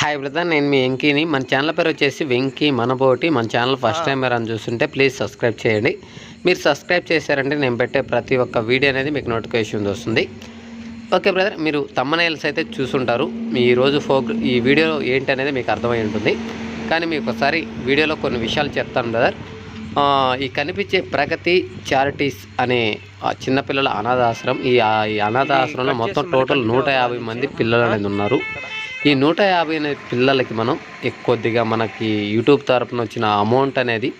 Hi brother నేను మీ వెంకీని. మన channel పేరు వచ్చేసి వెంకీ మనబోటి. మన ఛానల్ ఫస్ట్ టైం మీరు అని చూస్తుంటే ప్లీజ్ సబ్స్క్రైబ్ చేయండి. మీరు సబ్స్క్రైబ్ చేశారంటే నేను పెట్టే ప్రతి ఒక్క వీడియో అనేది మీకు నోటిఫికేషన్ వస్తుంది. ఓకే బ్రదర్ మీరు తమ్మనైల్స్ అయితే చూసుంటారు. మీ ఈరోజు ఫోక్ ఈ వీడియో ఏంటి అనేది మీకు అర్థమై ఉంటుంది. కానీ మీకు ఒకసారి వీడియోలో కొన్ని విషయాలు చెప్తాను బ్రదర్ ఈ కనిపించే ప్రగతి చారిటీస్ అనే చిన్నపిల్లల అనాథాశ్రమం ఈ అనాథాశ్రమంలో మొత్తం టోటల్ నూట యాభై మంది పిల్లలు అనేది ఉన్నారు. ఈ నూట యాభై పిల్లలకి మనం కొద్దిగా మనకి యూట్యూబ్ తరపున వచ్చిన అమౌంట్ అనేది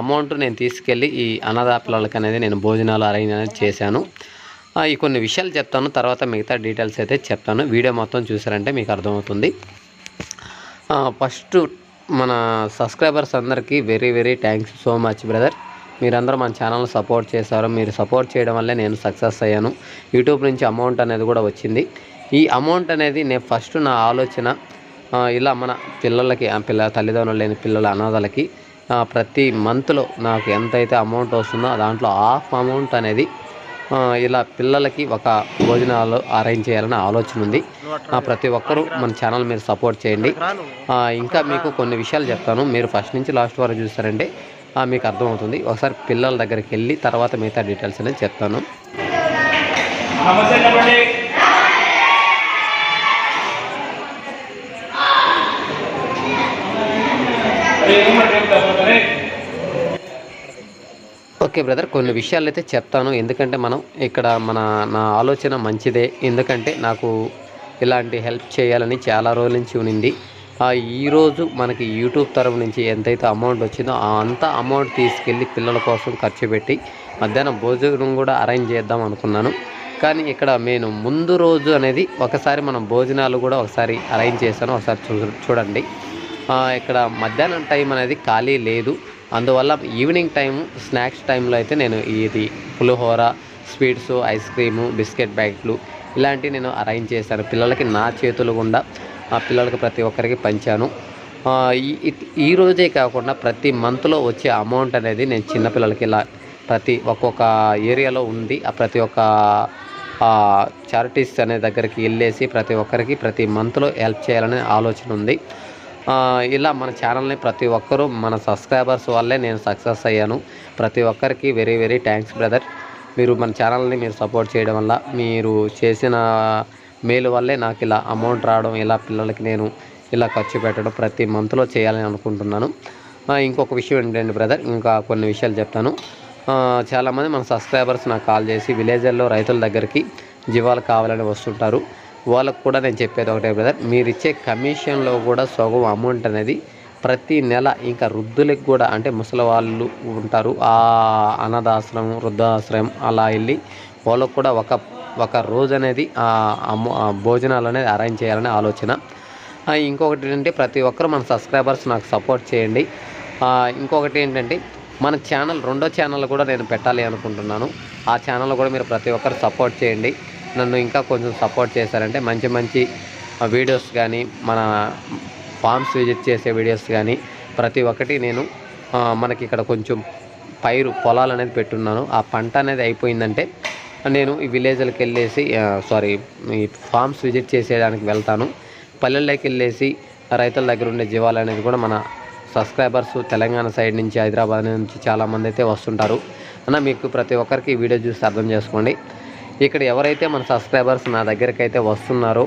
అమౌంట్ నేను తీసుకెళ్ళి ఈ అనాథ పిల్లలకి అనేది నేను భోజనాలు అరేంజ్ అనేది చేశాను. ఈ కొన్ని విషయాలు చెప్తాను తర్వాత మిగతా డీటెయిల్స్ అయితే చెప్తాను. వీడియో మొత్తం చూసారంటే మీకు అర్థమవుతుంది. ఫస్ట్ మన సబ్స్క్రైబర్స్ అందరికీ very very thanks so much brother. మీరందరూ మన ఛానల్ సపోర్ట్ చేశారు. మీరు సపోర్ట్ చేయడం వల్లే నేను సక్సెస్ అయ్యాను. యూట్యూబ్ నుంచి అమౌంట్ అనేది కూడా వచ్చింది. ఈ అమౌంట్ అనేది నేను ఫస్ట్ నా ఆలోచన ఇలా మన పిల్లలకి ఆ పిల్ల తల్లిదండ్రులు లేని పిల్లల అనాథలకి ప్రతి మంత్లో నాకు ఎంతైతే అమౌంట్ వస్తుందో దాంట్లో హాఫ్ అమౌంట్ అనేది ఇలా పిల్లలకి ఒక భోజనాలు అరేంజ్ చేయాలని ఆలోచన ఉంది. ఆ, ప్రతి ఒక్కరూ మన ఛానల్ మీరు సపోర్ట్ చేయండి. ఇంకా మీకు కొన్ని విషయాలు చెప్తాను. మీరు ఫస్ట్ నుంచి లాస్ట్ వరకు చూస్తారంటే ఆ, మీకు అర్థమవుతుంది. ఒకసారి పిల్లల దగ్గరికి వెళ్ళి తర్వాత మిగతా డీటెయిల్స్ అనేది చెప్తాను నమస్తే చెప్పండి ఏమంటే తప్పకనే ఓకే బ్రదర్ కొన్ని విషయాలు అయితే చెప్తాను. ఎందుకంటే మనం ఇక్కడ మన నా ఆలోచన మంచిదే. ఎందుకంటే నాకు ఇలాంటి హెల్ప్ చేయాలని చాలా రోజుల నుంచి ఉనింది ఈరోజు మనకి యూట్యూబ్ తరఫు నుంచి ఎంతైతే అమౌంట్ వచ్చిందో అంత అమౌంట్ తీసుకెళ్ళి పిల్లల కోసం ఖర్చు పెట్టి మధ్యాహ్నం భోజనం కూడా అరేంజ్ చేద్దాం అనుకున్నాను. కానీ ఇక్కడ నేను ముందు రోజు అనేది ఒకసారి మనం భోజనాలు కూడా ఒకసారి అరేంజ్ చేశాను. ఒకసారి చూ చూడండి. ఇక్కడ మధ్యాహ్నం టైం అనేది ఖాళీ లేదు. అందువల్ల ఈవినింగ్ టైం స్నాక్స్ టైంలో అయితే నేను ఇది pulihora sweets ice cream biscuit ప్యాకెట్లు ఇలాంటివి నేను అరేంజ్ చేశాను. పిల్లలకి నా చేతులు గుండా ఆ పిల్లలకి ప్రతి ఒక్కరికి పంచాను. ఈ ఈ- రోజే కాకుండా ప్రతి మంత్లో వచ్చే అమౌంట్ అనేది నేను చిన్నపిల్లలకి ఇలా ప్రతి ఒక్కొక్క ఏరియాలో ఉంది ఆ ప్రతి ఒక్క చారిటీస్ అనే దగ్గరికి వెళ్ళేసి ప్రతి ఒక్కరికి ప్రతి మంత్లో హెల్ప్ చేయాలనే ఆలోచన ఉంది. ఇలా మన ఛానల్ని ప్రతి ఒక్కరూ మన సబ్స్క్రైబర్స్ వల్లే నేను సక్సెస్ అయ్యాను. ప్రతి ఒక్కరికి వెరీ వెరీ థ్యాంక్స్ బ్రదర్ మీరు మన ఛానల్ని మీరు సపోర్ట్ చేయడం వల్ల మీరు చేసిన మేలు వల్లే నాకు ఇలా అమౌంట్ రావడం ఇలా పిల్లలకి నేను ఇలా ఖర్చు పెట్టడం ప్రతి మంత్లో చేయాలని అనుకుంటున్నాను. ఇంకొక విషయం ఏంటండి బ్రదర్ ఇంకా కొన్ని విషయాలు చెప్తాను. చాలామంది మన సబ్స్క్రైబర్స్ నాకు కాల్ చేసి విలేజర్లో రైతుల దగ్గరికి జీవాలు కావాలని వస్తుంటారు. వాళ్ళకు కూడా నేను చెప్పేది ఒకటే బ్రదర్ మీరు ఇచ్చే కమిషన్లో కూడా సగం అమౌంట్ అనేది ప్రతి నెల ఇంకా వృద్ధులకు కూడా అంటే ముసలి వాళ్ళు ఉంటారు ఆ అనాథాశ్రమం వృద్ధాశ్రయం అలా వెళ్ళి వాళ్ళకు కూడా ఒక ఒక రోజు అనేది భోజనాలు అనేది అరేంజ్ చేయాలనే ఆలోచన. ఇంకొకటి ఏంటంటే ప్రతి ఒక్కరు మన సబ్స్క్రైబర్స్ నాకు సపోర్ట్ చేయండి. ఇంకొకటి ఏంటంటే మన ఛానల్ రెండో ఛానల్ కూడా నేను పెట్టాలి అనుకుంటున్నాను. ఆ ఛానల్ కూడా మీరు ప్రతి ఒక్కరు సపోర్ట్ చేయండి. నన్ను ఇంకా కొంచెం సపోర్ట్ చేశారంటే మంచి మంచి వీడియోస్ కానీ మన ఫామ్స్ విజిట్ చేసే వీడియోస్ కానీ ప్రతి ఒక్కటి నేను మనకి ఇక్కడ కొంచెం పైరు పొలాలు అనేది పెట్టున్నాను. ఆ పంట అనేది అయిపోయిందంటే నేను ఈ విలేజ్లకు వెళ్ళేసి సారీ ఈ ఫామ్స్ విజిట్ చేసేయడానికి వెళ్తాను. పల్లెల్లోకి వెళ్ళేసి రైతుల దగ్గర ఉండే జీవాలు అనేది కూడా మన సబ్స్క్రైబర్స్ తెలంగాణ సైడ్ నుంచి హైదరాబాద్ నుంచి చాలామంది అయితే వస్తుంటారు. అన్న మీకు ప్రతి ఒక్కరికి ఈ వీడియో చూసి అర్థం చేసుకోండి. ఇక్కడ ఎవరైతే మన సబ్స్క్రైబర్స్ నా దగ్గరికి అయితే వస్తున్నారో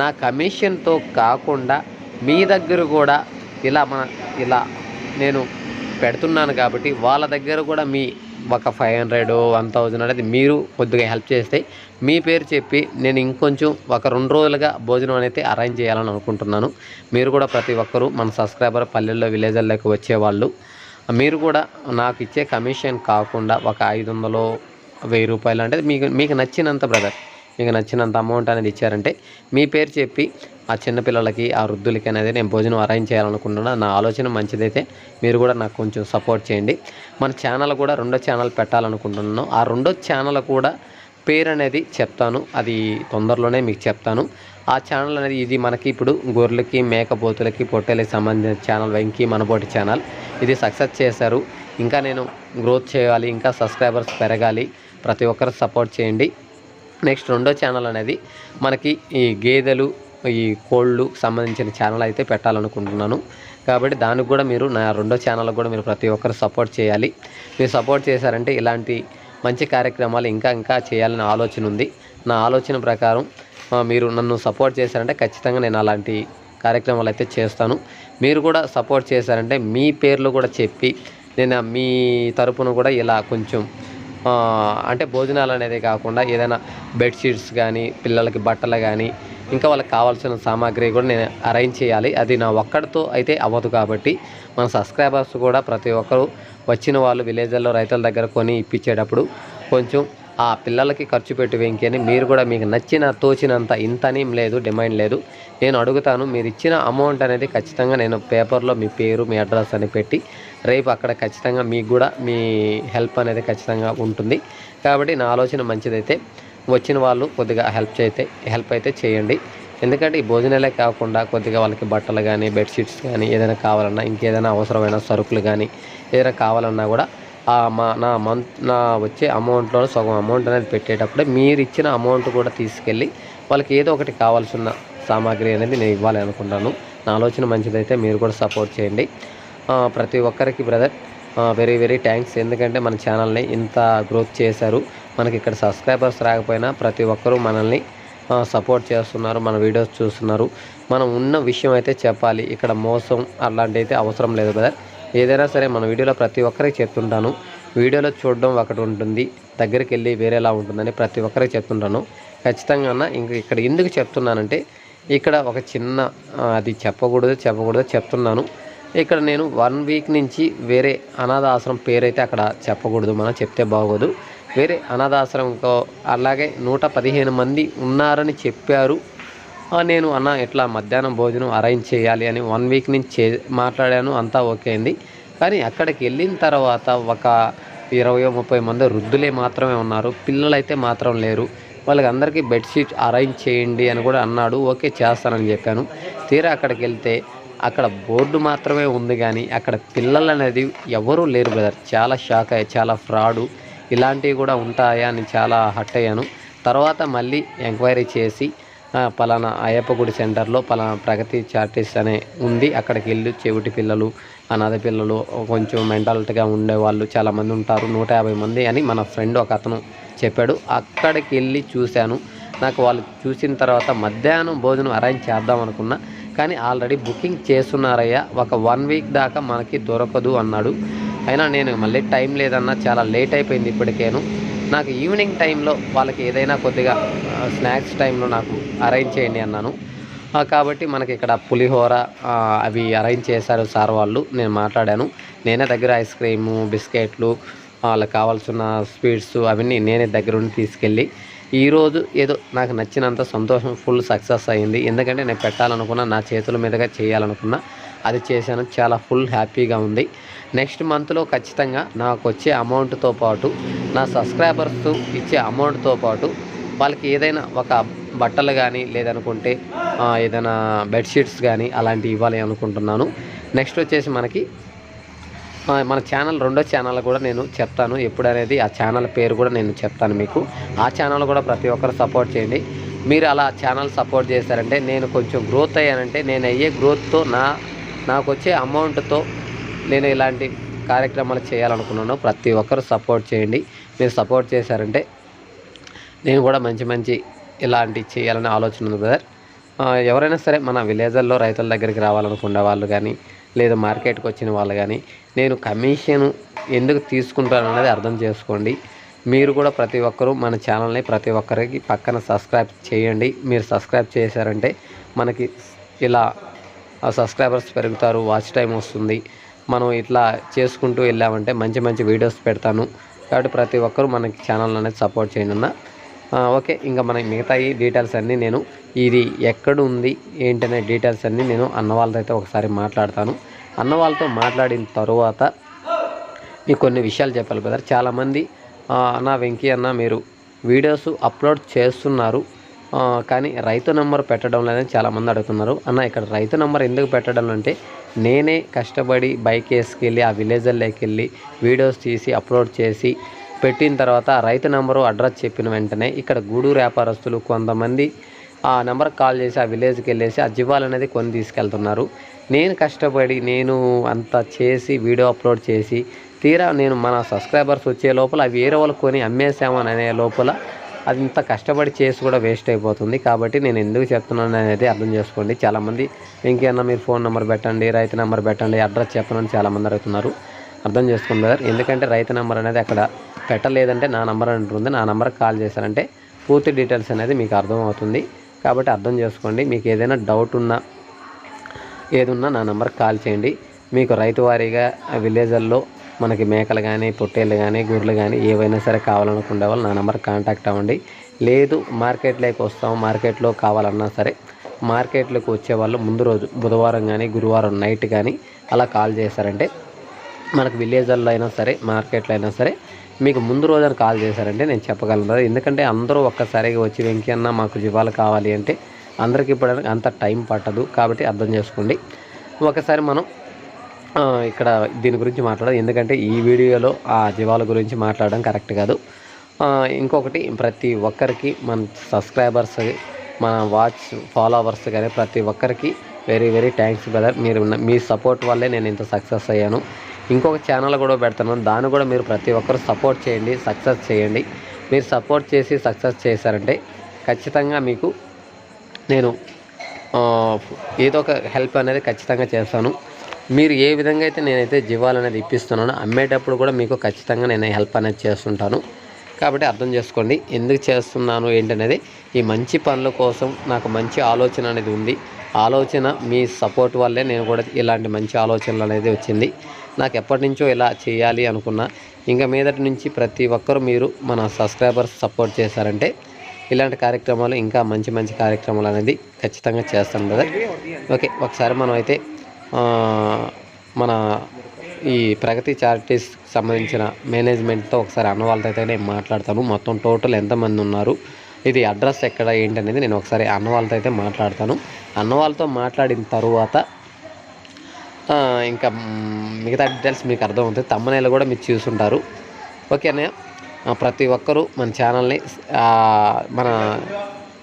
నా కమిషన్తో కాకుండా మీ దగ్గర కూడా ఇలా మన ఇలా నేను పెడుతున్నాను కాబట్టి వాళ్ళ దగ్గర కూడా మీ ఒక ఫైవ్ హండ్రెడ్ వన్ థౌజండ్ అనేది మీరు కొద్దిగా హెల్ప్ చేస్తే మీ పేరు చెప్పి నేను ఇంకొంచెం ఒక రెండు రోజులుగా భోజనం అనేది అరేంజ్ చేయాలని అనుకుంటున్నాను. మీరు కూడా ప్రతి ఒక్కరూ మన సబ్స్క్రైబర్ పల్లెల్లో విలేజ్ల్లోకి వచ్చేవాళ్ళు మీరు కూడా నాకు ఇచ్చే కమిషన్ కాకుండా ఒక ఐదు వందలు వెయ్యి రూపాయలు అంటే మీకు మీకు నచ్చినంత బ్రదర్ మీకు నచ్చినంత అమౌంట్ అనేది ఇచ్చారంటే మీ పేరు చెప్పి ఆ చిన్నపిల్లలకి ఆ వృద్ధులకి అనేది నేను భోజనం అరేంజ్ చేయాలనుకుంటున్నాను నా ఆలోచన మంచిదైతే మీరు కూడా నాకు కొంచెం సపోర్ట్ చేయండి. మన ఛానల్ కూడా రెండో ఛానల్ పెట్టాలనుకుంటున్నాను. ఆ రెండో ఛానల్ కూడా పేరు అనేది చెప్తాను. అది తొందరలోనే మీకు చెప్తాను. ఆ ఛానల్ అనేది ఇది మనకి ఇప్పుడు గొర్రెలకి మేకపోతులకి పొట్టేలకి సంబంధించిన ఛానల్ వెంకీ మనబోటి ఛానల్ ఇది సక్సెస్ చేశారు. ఇంకా నేను గ్రోత్ చేయాలి ఇంకా సబ్స్క్రైబర్స్ పెరగాలి. ప్రతి ఒక్కరు సపోర్ట్ చేయండి. నెక్స్ట్ రెండో ఛానల్ అనేది మనకి ఈ గేదెలు ఈ కోళ్ళు సంబంధించిన ఛానల్ అయితే పెట్టాలనుకుంటున్నాను. కాబట్టి దానికి కూడా మీరు నా రెండో ఛానల్ కూడా మీరు ప్రతి ఒక్కరు సపోర్ట్ చేయాలి. మీరు సపోర్ట్ చేశారంటే ఇలాంటి మంచి కార్యక్రమాలు ఇంకా ఇంకా చేయాలని ఆలోచన ఉంది. నా ఆలోచన ప్రకారం మీరు నన్ను సపోర్ట్ చేశారంటే ఖచ్చితంగా నేను అలాంటి కార్యక్రమాలు అయితే చేస్తాను. మీరు కూడా సపోర్ట్ చేశారంటే మీ పేర్లు కూడా చెప్పి నేను మీ తరపున కూడా ఇలా కొంచెం అంటే భోజనాలు అనేది కాకుండా ఏదైనా బెడ్షీట్స్ కానీ పిల్లలకి బట్టలు కానీ ఇంకా వాళ్ళకి కావాల్సిన సామాగ్రి కూడా నేను అరేంజ్ చేయాలి. అది నా ఒక్కడితో అయితే అవ్వదు కాబట్టి మన సబ్స్క్రైబర్స్ కూడా ప్రతి ఒక్కరు వచ్చిన వాళ్ళు విలేజ్లో రైతుల దగ్గర కొని ఇప్పించేటప్పుడు కొంచెం ఆ పిల్లలకి ఖర్చు పెట్టి వెంకని మీరు కూడా మీకు నచ్చిన తోచినంత ఇంత లేదు డిమాండ్ లేదు. నేను అడుగుతాను మీరు ఇచ్చిన అమౌంట్ అనేది ఖచ్చితంగా నేను పేపర్లో మీ పేరు మీ అడ్రస్ అని పెట్టి రేపు అక్కడ ఖచ్చితంగా మీకు కూడా మీ హెల్ప్ అనేది ఖచ్చితంగా ఉంటుంది. కాబట్టి నా ఆలోచన మంచిదైతే వచ్చిన వాళ్ళు కొద్దిగా హెల్ప్ చేస్తే హెల్ప్ అయితే చేయండి. ఎందుకంటే ఈ భోజనాలే కాకుండా కొద్దిగా వాళ్ళకి బట్టలు కానీ బెడ్షీట్స్ కానీ ఏదైనా కావాలన్నా ఇంకేదైనా అవసరమైన సరుకులు కానీ ఏదైనా కావాలన్నా కూడా ఆ మా నా మంత్ నా వచ్చే అమౌంట్లో సగం అమౌంట్ అనేది పెట్టేటప్పుడే మీరు ఇచ్చిన అమౌంట్ కూడా తీసుకెళ్ళి వాళ్ళకి ఏదో ఒకటి కావాల్సిన సామాగ్రి అనేది నేను ఇవ్వాలి అనుకుంటాను. నా ఆలోచన మంచిదైతే మీరు కూడా సపోర్ట్ చేయండి. ప్రతి ఒక్కరికి బ్రదర్ వెరీ వెరీ థ్యాంక్స్. ఎందుకంటే మన ఛానల్ని ఇంత గ్రోత్ చేశారు. మనకి ఇక్కడ సబ్స్క్రైబర్స్ రాకపోయినా ప్రతి ఒక్కరూ మనల్ని సపోర్ట్ చేస్తున్నారు మన వీడియోస్ చూస్తున్నారు. మనం ఉన్న విషయం అయితే చెప్పాలి. ఇక్కడ మోసం అలాంటి అయితే అవసరం లేదు బ్రదర్. ఏదైనా సరే మన వీడియోలో ప్రతి ఒక్కరికి చెప్తుంటాను. వీడియోలో చూడడం ఒకటి ఉంటుంది. దగ్గరికి వెళ్ళి వేరేలా ఉంటుందని ప్రతి ఒక్కరికి చెప్తుంటాను. ఖచ్చితంగా అన్న ఇంక ఇక్కడ ఎందుకు చెప్తున్నానంటే ఇక్కడ ఒక చిన్న అది చెప్పకూడదు చెప్పకూడదు చెప్తున్నాను. ఇక్కడ నేను వన్ వీక్ నుంచి వేరే అనాథాశ్రమం పేరైతే అక్కడ చెప్పకూడదు. మనం చెప్తే బాగోదు. వేరే అనాథాశ్రమంకో అలాగే నూట పదిహేను మంది ఉన్నారని చెప్పారు. నేను అన్న ఇట్లా మధ్యాహ్నం భోజనం అరేంజ్ చేయాలి అని వన్ వీక్ నుంచి చే మాట్లాడాను. అంతా ఓకే అయింది. కానీ అక్కడికి వెళ్ళిన తర్వాత ఒక ఇరవై ముప్పై మంది వృద్ధులే మాత్రమే ఉన్నారు. పిల్లలైతే మాత్రం లేరు. వాళ్ళకి అందరికీ బెడ్షీట్ అరేంజ్ చేయండి అని కూడా అన్నాడు. ఓకే చేస్తానని చెప్పాను. తీరా అక్కడికి వెళ్తే అక్కడ బోర్డు మాత్రమే ఉంది కానీ అక్కడ పిల్లలు అనేది ఎవరూ లేరు బ్రదర్. చాలా షాక్ అయ్యాయి చాలా ఫ్రాడు. ఇలాంటివి కూడా ఉంటాయా అని చాలా హట్ అయ్యాను. తర్వాత మళ్ళీ ఎంక్వైరీ చేసి పలానా అయ్యప్ప గుడి సెంటర్లో పలానా ప్రగతి చార్టీస్ అనే ఉంది. అక్కడికి వెళ్ళి చెవిటి పిల్లలు అనాథ పిల్లలు కొంచెం మెంటాలిటీగా ఉండేవాళ్ళు చాలామంది ఉంటారు నూట యాభై మంది అని మన ఫ్రెండ్ ఒక అతను చెప్పాడు. అక్కడికి వెళ్ళి చూశాను. నాకు వాళ్ళు చూసిన తర్వాత మధ్యాహ్నం భోజనం అరేంజ్ చేద్దాం అనుకున్నా. కానీ ఆల్రెడీ బుకింగ్ చేస్తున్నారయ్యా. ఒక వన్ వీక్ దాకా మనకి దొరకదు అన్నాడు. అయినా నేను మళ్ళీ టైం లేదన్నా చాలా లేట్ అయిపోయింది ఇప్పటికేను. నాకు ఈవినింగ్ టైంలో వాళ్ళకి ఏదైనా కొద్దిగా స్నాక్స్ టైంలో నాకు అరేంజ్ చేయండి అన్నాను. కాబట్టి మనకి ఇక్కడ పులిహోర అవి అరేంజ్ చేశారు సార్ వాళ్ళు. నేను మాట్లాడాను. నేనే దగ్గర ఐస్ క్రీము బిస్కెట్లు వాళ్ళకి కావాల్సిన స్వీట్స్ అవన్నీ నేనే దగ్గరుండి తీసుకెళ్ళి ఈరోజు ఏదో నాకు నచ్చినంత సంతోషం ఫుల్ సక్సెస్ అయింది. ఎందుకంటే నేను పెట్టాలనుకున్నా నా చేతుల మీదుగా చేయాలనుకున్నా అది చేశాను. చాలా ఫుల్ హ్యాపీగా ఉంది. నెక్స్ట్ మంత్లో ఖచ్చితంగా నాకు వచ్చే అమౌంట్తో పాటు నా సబ్స్క్రైబర్స్ ఇచ్చే అమౌంట్తో పాటు వాళ్ళకి ఏదైనా ఒక బట్టలు కానీ లేదనుకుంటే ఏదైనా బెడ్షీట్స్ కానీ అలాంటివి ఇవ్వాలి అనుకుంటున్నాను. నెక్స్ట్ వచ్చేసి మనకి మన ఛానల్ రెండో ఛానల్ కూడా నేను చెప్తాను. ఎప్పుడు అనేది ఆ ఛానల్ పేరు కూడా నేను చెప్తాను మీకు. ఆ ఛానల్ కూడా ప్రతి ఒక్కరు సపోర్ట్ చేయండి. మీరు అలా ఛానల్ సపోర్ట్ చేశారంటే నేను కొంచెం గ్రోత్ అయ్యానంటే నేను అయ్యే గ్రోత్తో నా నాకు వచ్చే అమౌంట్తో నేను ఇలాంటి కార్యక్రమాలు చేయాలనుకున్నాను. ప్రతి ఒక్కరు సపోర్ట్ చేయండి. మీరు సపోర్ట్ చేశారంటే నేను కూడా మంచి మంచి ఇలాంటి చేయాలనే ఆలోచన ఉంది బ్రదర్. ఎవరైనా సరే మన విలేజ్ల్లో రైతుల దగ్గరికి రావాలనుకునే వాళ్ళు కానీ లేదా మార్కెట్కి వచ్చిన వాళ్ళు కానీ నేను కమిషన్ ఎందుకు తీసుకుంటాను అనేది అర్థం చేసుకోండి. మీరు కూడా ప్రతి ఒక్కరూ మన ఛానల్ని ప్రతి ఒక్కరికి పక్కన సబ్స్క్రైబ్ చేయండి. మీరు సబ్స్క్రైబ్ చేశారంటే మనకి ఇలా సబ్స్క్రైబర్స్ పెరుగుతారు వాచ్ టైం వస్తుంది. మనం ఇట్లా చేసుకుంటూ వెళ్ళామంటే మంచి మంచి వీడియోస్ పెడతాను. కాబట్టి ప్రతి ఒక్కరూ మనకి ఛానల్ అనేది సపోర్ట్ చేయండి అన్న. ఓకే ఇంకా మన మిగతా ఈ డీటెయిల్స్ అన్నీ నేను ఇది ఎక్కడ ఉంది ఏంటనే డీటెయిల్స్ అన్నీ నేను అన్న వాళ్ళతో అయితే ఒకసారి మాట్లాడతాను. అన్న వాళ్ళతో మాట్లాడిన తర్వాత మీకు కొన్ని విషయాలు చెప్పాలి బ్రదర్. చాలామంది అన్న వెంకీ అన్న మీరు వీడియోస్ అప్లోడ్ చేస్తున్నారు. కానీ రైతు నెంబర్ పెట్టడం లేదని చాలామంది అడుగుతున్నారు. అన్న ఇక్కడ రైతు నెంబర్ ఎందుకు పెట్టడం అంటే నేనే కష్టపడి బైక్ వేసుకెళ్ళి ఆ విలేజర్లోకి వెళ్ళి వీడియోస్ తీసి అప్లోడ్ చేసి పెట్టిన తర్వాత రైతు నెంబరు అడ్రస్ చెప్పిన వెంటనే ఇక్కడ గూడూరు వ్యాపారస్తులు కొంతమంది ఆ నెంబర్కి కాల్ చేసి ఆ విలేజ్కి వెళ్ళేసి ఆ జీవాలు అనేది కొని తీసుకెళ్తున్నారు. నేను కష్టపడి నేను అంత చేసి వీడియో అప్లోడ్ చేసి తీరా నేను మన సబ్స్క్రైబర్స్ వచ్చే లోపల అవి వేరే వాళ్ళు కొని అమ్మేసామని అనే లోపల అది ఇంత కష్టపడి చేసి కూడా వేస్ట్ అయిపోతుంది. కాబట్టి నేను ఎందుకు చెప్తున్నాను అనేది అర్థం చేసుకోండి. చాలామంది ఇంకేమన్నా మీరు ఫోన్ నెంబర్ పెట్టండి రైతు నెంబర్ పెట్టండి అడ్రస్ చెప్పనని చాలామంది అడుగుతున్నారు. అర్థం చేసుకోండి బ్రదర్. ఎందుకంటే రైతు నెంబర్ అనేది అక్కడ పెట్టలేదంటే నా నెంబర్ అంటుంది నా నెంబర్కి కాల్ చేశారంటే పూర్తి డీటెయిల్స్ అనేది మీకు అర్థమవుతుంది. కాబట్టి అర్థం చేసుకోండి. మీకు ఏదైనా డౌట్ ఉన్నా ఏదున్నా నా నెంబర్కి కాల్ చేయండి. మీకు రైతు వారీగా విలేజ్ల్లో మనకి మేకలు కానీ పొట్టేళ్ళు కానీ గొర్రెలు కానీ ఏవైనా సరే కావాలనుకునే వాళ్ళు నా నెంబర్ కాంటాక్ట్ అవ్వండి. లేదు మార్కెట్లోకి వస్తాం మార్కెట్లో కావాలన్నా సరే మార్కెట్లోకి వచ్చే వాళ్ళు ముందు రోజు బుధవారం కానీ గురువారం నైట్ కానీ అలా కాల్ చేశారంటే మనకు విలేజ్ల్లో అయినా సరే మార్కెట్లో అయినా సరే మీకు ముందు రోజున కాల్ చేశారంటే నేను చెప్పగలను. ఎందుకంటే అందరూ ఒక్కసారిగా వచ్చి వెంకీ అన్న మాకు జీవాలు కావాలి అంటే అందరికి ఇప్పటికి అంత టైం పట్టదు కాబట్టి అర్థం చేసుకోండి. ఒకసారి మనం ఇక్కడ దీని గురించి మాట్లాడదు. ఎందుకంటే ఈ వీడియోలో ఆ జీవాల గురించి మాట్లాడడం కరెక్ట్ కాదు. ఇంకొకటి ప్రతి ఒక్కరికి మన సబ్స్క్రైబర్స్ మన వాచ్ ఫాలోవర్స్ కానీ ప్రతి ఒక్కరికి వెరీ వెరీ థ్యాంక్స్ బ్రదర్. మీరు ఉన్న- మీ సపోర్ట్ వల్లే నేను ఇంత సక్సెస్ అయ్యాను. ఇంకొక ఛానల్ కూడా పెడతాను. దాన్ని కూడా మీరు ప్రతి ఒక్కరు సపోర్ట్ చేయండి సక్సెస్ చేయండి. మీరు సపోర్ట్ చేసి సక్సెస్ చేశారంటే ఖచ్చితంగా మీకు నేను ఏదో ఒక హెల్ప్ అనేది ఖచ్చితంగా చేస్తాను. మీరు ఏ విధంగా అయితే నేనైతే జీవాలు అనేది ఇప్పిస్తున్నానో అమ్మేటప్పుడు కూడా మీకు ఖచ్చితంగా నేను హెల్ప్ అనేది చేస్తుంటాను. కాబట్టి అర్థం చేసుకోండి ఎందుకు చేస్తున్నాను ఏంటనేది ఈ మంచి పనుల కోసం నాకు మంచి ఆలోచన అనేది ఉంది. ఆలోచన మీ సపోర్ట్ వల్లే నేను కూడా ఇలాంటి మంచి ఆలోచనలు అనేది వచ్చింది. నాకు ఎప్పటి నుంచో ఇలా చేయాలి అనుకున్నా. ఇంకా మీదటి నుంచి ప్రతి ఒక్కరు మీరు మన సబ్స్క్రైబర్స్ సపోర్ట్ చేశారంటే ఇలాంటి కార్యక్రమాలు ఇంకా మంచి మంచి కార్యక్రమాలు అనేది ఖచ్చితంగా చేస్తాను బ్రదర్ ఓకే ఒకసారి మనం అయితే మన ఈ ప్రగతి చారిటీస్ సంబంధించిన మేనేజ్మెంట్తో ఒకసారి అన్న వాళ్ళతో అయితే నేను మాట్లాడతాను. మొత్తం టోటల్ ఎంతమంది ఉన్నారు? ఇది అడ్రస్ ఎక్కడ ఏంటి అనేది నేను ఒకసారి అన్న వాళ్ళతో అయితే మాట్లాడతాను. అన్న వాళ్ళతో మాట్లాడిన తర్వాత ఇంకా మిగతా డీటెయిల్స్ మీకు అర్థమవుతుంది తమ్మనేలు కూడా మీరు చూసుంటారు. ఓకే అన్నయ్య? ప్రతి ఒక్కరూ మన ఛానల్ని మన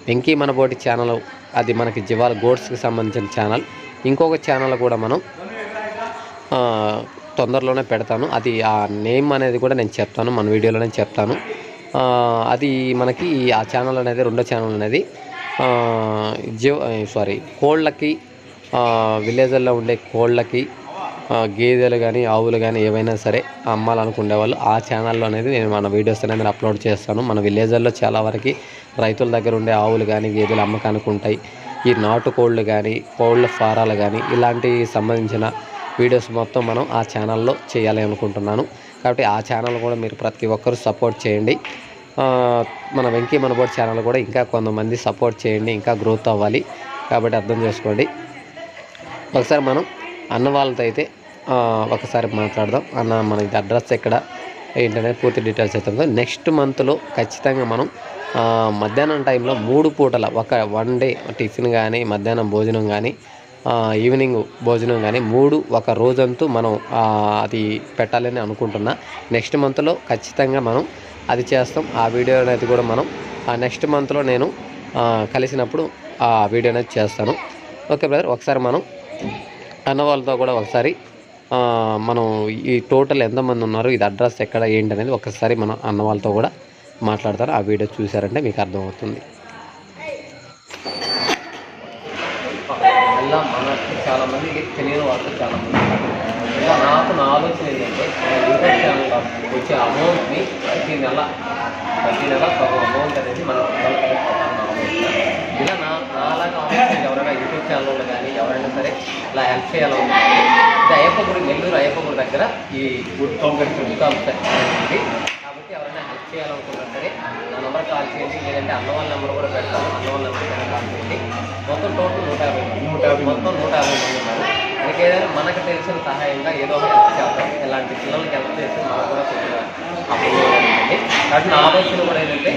వెంకీ మనబోటి ఛానల్ అది మనకి జివాల్ గోడ్స్కి సంబంధించిన ఛానల్. ఇంకొక ఛానల్ కూడా మనం తొందరలోనే పెడతాను. అది ఆ నేమ్ అనేది కూడా నేను చెప్తాను మన వీడియోలోనే చెప్తాను. అది మనకి ఆ ఛానల్ అనేది రెండో ఛానల్ అనేది ఆ, సారీ కోళ్ళకి విలేజ్ల్లో ఉండే కోళ్ళకి గేదెలు కానీ ఆవులు కానీ ఏవైనా సరే అమ్మాలనుకునే వాళ్ళు ఆ ఛానల్లో అనేది నేను మన వీడియోస్ అనేది అప్లోడ్ చేస్తాను. మన విలేజ్ల్లో చాలా వరకు రైతుల దగ్గర ఉండే ఆవులు కానీ గేదెలు అమ్మకానికి ఉంటాయి. ఈ నాటు కోళ్ళు కానీ కోళ్ళ ఫారాలు కానీ ఇలాంటి సంబంధించిన వీడియోస్ మొత్తం మనం ఆ ఛానల్లో చేయాలి అనుకుంటున్నాను. కాబట్టి ఆ ఛానల్ కూడా మీరు ప్రతి ఒక్కరు సపోర్ట్ చేయండి. మన వెంకీ మనబోర్డ్ ఛానల్ కూడా ఇంకా కొంతమంది సపోర్ట్ చేయండి ఇంకా గ్రోత్ అవ్వాలి. కాబట్టి అర్థం చేసుకోండి. ఒకసారి మనం అన్న వాళ్ళతో అయితే ఒకసారి మాట్లాడదాం. అన్న మనకి అడ్రస్ ఎక్కడ? ఏంటనేది పూర్తి డీటెయిల్స్ అయితే నెక్స్ట్ మంత్లో ఖచ్చితంగా మనం మధ్యాహ్నం టైంలో మూడు పూటల ఒక వన్ డే టిఫిన్ కానీ మధ్యాహ్నం భోజనం కానీ ఈవినింగ్ భోజనం కానీ మూడు ఒక రోజంతూ మనం అది పెట్టాలని అనుకుంటున్నా. నెక్స్ట్ మంత్లో ఖచ్చితంగా మనం అది చేస్తాం. ఆ వీడియో అనేది కూడా మనం ఆ నెక్స్ట్ మంత్లో నేను కలిసినప్పుడు ఆ వీడియో అనేది చేస్తాను. ఓకే బ్రదర్ ఒకసారి మనం అన్న వాళ్ళతో కూడా ఒకసారి మనం ఈ టోటల్ ఎంతమంది ఉన్నారు ఇది అడ్రస్ ఎక్కడ ఏంటి అనేది ఒకసారి మనం అన్న వాళ్ళతో కూడా మాట్లాడతారు. ఆ వీడియో చూసారంటే మీకు అర్థమవుతుంది. ఇలా మనకి చాలా తెలియని వాళ్ళు చాలా ఇలా నాకు నా ఆలోచన ఏంటంటే యూట్యూబ్ ఛానల్లో వచ్చే అమౌంట్ని ప్రతి నెల ప్రతి నెల సగం అమౌంట్ అనేది మనం పిల్లలకి పెట్టాలని నా ఆలోచన. ఇలా నా నాలాగా ఆలోచన ఎవరైనా యూట్యూబ్ ఛానల్లో కానీ ఎవరైనా సరే ఇలా హెల్ప్ చేయాలనుకుంటే ఇది అయ్యప్ప గుడి నెల్లూరు అయ్యప్ప గుడి దగ్గర ఈ గుడ్ కాంప్లెక్స్ గుడ్ కాంప్లెక్స్ ఉంది కాబట్టి ఎవరైనా హెల్ప్ చేయాలనుకున్నా సరే నా నెంబర్ కాల్ చేయండి. లేదంటే అన్న వాళ్ళ నెంబర్ కూడా పెడతాను. అన్న వాళ్ళ నెంబర్ కన్నా కాల్ చేయండి. మొత్తం టోటల్ నూట యాభై. నూట యాభై మొత్తం నూట యాభై మంది ఉన్నారు. మనకి ఏదైనా మనకు తెలిసిన సహాయంగా ఏదో ఒక హెల్ప్ చేద్దాం. ఇలాంటి పిల్లలకి హెల్ప్ చేస్తే మనకు కూడా కొద్దిగా అప్పుడు ఉంటుంది కాబట్టి నా ఆలోచన కూడా ఏంటంటే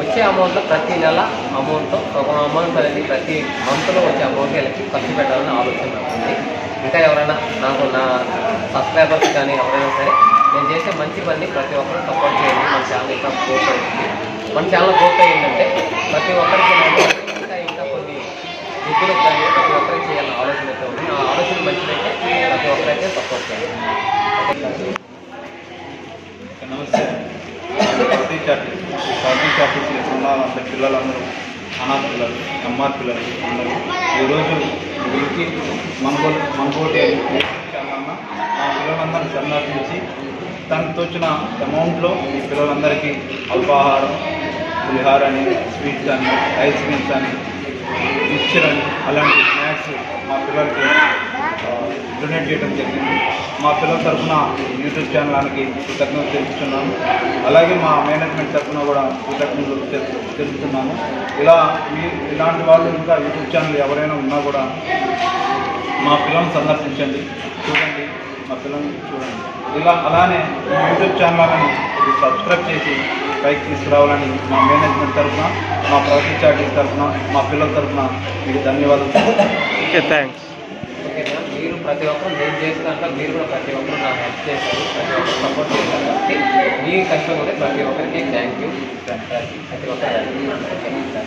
వచ్చే అమౌంట్లో ప్రతి నెల అమౌంట్ ఒక అమౌంట్ అనేది ప్రతి మంత్లో వచ్చే అమౌంట్ వీళ్ళకి ఖర్చు పెట్టాలని ఆలోచన ఉంది ఇంకా ఎవరైనా నాకు నా సబ్స్క్రైబర్స్ కానీ ఎవరైనా సరే నేను చేసే మంచి పని ప్రతి ఒక్కరు సపోర్ట్ చేయండి మన ఛానల్ ఇంకా గ్రోత్ అవుతుంది మన ఛానల్ గ్రోత్ అయ్యిందంటే ప్రతి ఒక్కరికి ఇంకా ఇంకా ఇంకా ఇప్పుడు కానీ ప్రతి ఒక్కరికి చేయాలని ఆలోచన అయితే ఉంది ఆ ఆలోచన మంచిదైతే ప్రతి ఒక్కరైతే సపోర్ట్ చేయాలి నమస్తే. పార్టీ చాట్ ఈ పార్టీ చాట్ పిల్లలందరూ అనాథ పిల్లలు ఎంఆర్ పిల్లలు అందరూ ఈరోజు వీరికి మనకో మనకోటి అన్న ఆ పిల్లలందరినీ సందర్శించి తనకు తోచిన అమౌంట్లో ఈ పిల్లలందరికీ అల్పాహారం పులిహార అని స్వీట్స్ అని ఐస్ క్రీమ్స్ అని మిక్చర్ అని అలాంటి స్నాక్స్ మా పిల్లలకి డొనేట్ చేయడం జరిగింది. మా పిల్లల తరఫున యూట్యూబ్ ఛానల్కి కృతజ్ఞత తెలుపుతున్నాను అలాగే మా మేనేజ్మెంట్ తరఫున కూడా కృతజ్ఞతలు తెలుపుతున్నాను ఇలా మీ ఇలాంటి వాళ్ళు ఇంకా యూట్యూబ్ ఛానల్ ఎవరైనా ఉన్నా కూడా మా పిల్లల్ని సందర్శించండి. చూడండి మా పిల్లల్ని చూడండి. ఇలా అలానే యూట్యూబ్ ఛానల్ని సబ్స్క్రైబ్ చేసి పైకి తీసుకురావాలని మా మేనేజ్మెంట్ తరఫున మా ప్రగతి చార్టీస్ తరఫున మా పిల్లల తరఫున మీకు ధన్యవాదాలు. ఓకే థ్యాంక్స్ ప్రతి ఒక్కరు నేను చేసిన దాంట్లో మీరు కూడా ప్రతి ఒక్కరు నాకు హెల్ప్ చేశారు. ప్రతి ఒక్కరు సపోర్ట్ చేశారు కాబట్టి మీ కష్టం కూడా ప్రతి ఒక్కరికి థ్యాంక్ యూ ప్రతి ఒక్కరు